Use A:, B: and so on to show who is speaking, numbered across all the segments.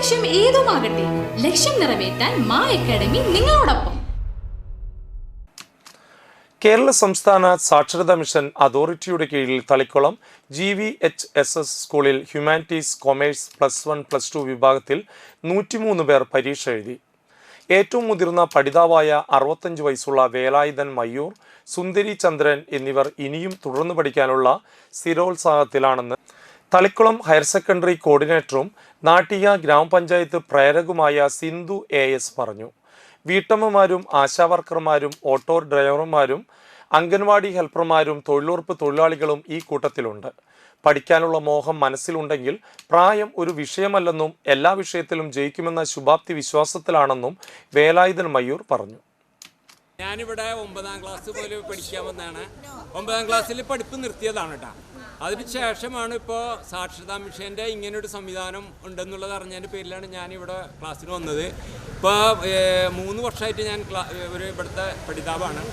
A: ലക്ഷ്യം ഏതുമാകട്ടെ ലക്ഷ്യം നിറവേറ്റാൻ മാ അക്കാഡമി നിങ്ങളോടൊപ്പം.
B: കേരള സംസ്ഥാന സാക്ഷരതാ മിഷൻ അതോറിറ്റിയുടെ കീഴിൽ Thalikulam G V H S S സ്കൂളിൽ humanities commerce plus one plus two വിഭാഗത്തിൽ നൂറ്റിമൂന്ന് പേർ പരീക്ഷ എഴുതി. ഏറ്റവും മുതിർന്ന പഠിതാവായ അറുപത്തഞ്ച് വയസ്സുള്ള വേലായുധൻ മയൂർ സുന്ദരി ചന്ദ്രൻ എന്നിവർ ഇനിയും തുടർന്ന് പഠിക്കാനുള്ള സ്ഥിരോത്സാഹത്തിലാണെന്ന് തളിക്കുളം ഹയർ സെക്കൻഡറി കോർഡിനേറ്ററും നാട്ടിക ഗ്രാമപഞ്ചായത്ത് പ്രേരകുമായ സിന്ധു എ എസ് പറഞ്ഞു. വീട്ടമ്മമാരും ആശാവർക്കർമാരും ഓട്ടോ ഡ്രൈവർമാരും അംഗൻവാടി ഹെൽപ്പർമാരും തൊഴിലുറപ്പ് തൊഴിലാളികളും ഈ കൂട്ടത്തിലുണ്ട്. പഠിക്കാനുള്ള മോഹം മനസ്സിലുണ്ടെങ്കിൽ പ്രായം ഒരു വിഷയമല്ലെന്നും എല്ലാ വിഷയത്തിലും ജയിക്കുമെന്ന ശുഭാപ്തി വിശ്വാസത്തിലാണെന്നും വേലായുധൻ മയൂർ പറഞ്ഞു.
C: ഞാനിവിടെ ഒമ്പതാം ക്ലാസ് പോലെ പഠിക്കാൻ വന്നതാണ്. ഒമ്പതാം ക്ലാസ്സിൽ പഠിപ്പ് നിർത്തിയതാണ് കേട്ടോ അതിന് ശേഷമാണ് ഇപ്പോൾ സാക്ഷരതാ മിഷന്റെ ഇങ്ങനൊരു സംവിധാനം ഉണ്ടെന്നുള്ളത് അറിഞ്ഞതിന്റെ പേരിലാണ് ഞാനിവിടെ ക്ലാസ്സിന് വന്നത്. ഇപ്പോൾ മൂന്ന് വർഷമായിട്ട് ഞാൻ ഒരു ഇവിടുത്തെ പഠിതാവാണ്.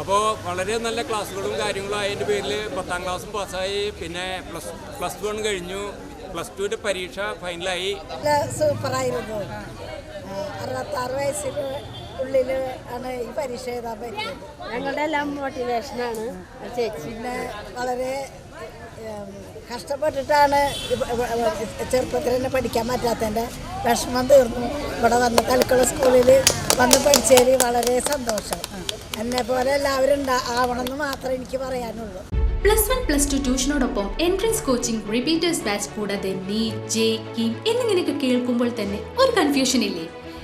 C: അപ്പോൾ വളരെ നല്ല ക്ലാസ്സുകളും കാര്യങ്ങളും ആയതിന്റെ പേരിൽ പത്താം ക്ലാസ്സും പാസ്സായി. പിന്നെ പ്ലസ് പ്ലസ് വൺ കഴിഞ്ഞു. പ്ലസ് ടുവിന്റെ പരീക്ഷ ഫൈനലായി.
D: സൂപ്പറായിരുന്നു. അറുപത്താറ് വയസ്സിന് ഉള്ളിൽ ആണ് ഈ പരീക്ഷ എഴുതാൻ പറ്റിയത്.
E: ഞങ്ങളുടെ എല്ലാം മോട്ടിവേഷനാണ് ചേച്ചി.
D: പിന്നെ വളരെ കഷ്ടപ്പെട്ടിട്ടാണ് ചെറുപ്പത്തിൽ തന്നെ പഠിക്കാൻ പറ്റാത്തതിന്റെ വിഷമം തീർന്നു. ഇവിടെ വന്ന് തലക്കുള്ള സ്കൂളിൽ വന്ന് പഠിച്ചതിൽ വളരെ സന്തോഷം. എന്നെ പോലെ എല്ലാവരും ആവണം ആവണമെന്ന് മാത്രമേ എനിക്ക് പറയാനുള്ളൂ.
A: പ്ലസ് വൺ പ്ലസ് ടു ട്യൂഷനോടൊപ്പം എൻട്രൻസ് കോച്ചിങ് റിപ്പീറ്റേഴ്സ് ബാച്ച് കൂടാതെ നീ ജെ കിം എന്നിങ്ങനെയൊക്കെ കേൾക്കുമ്പോൾ തന്നെ ഒരു കൺഫ്യൂഷൻ ഇല്ലേ?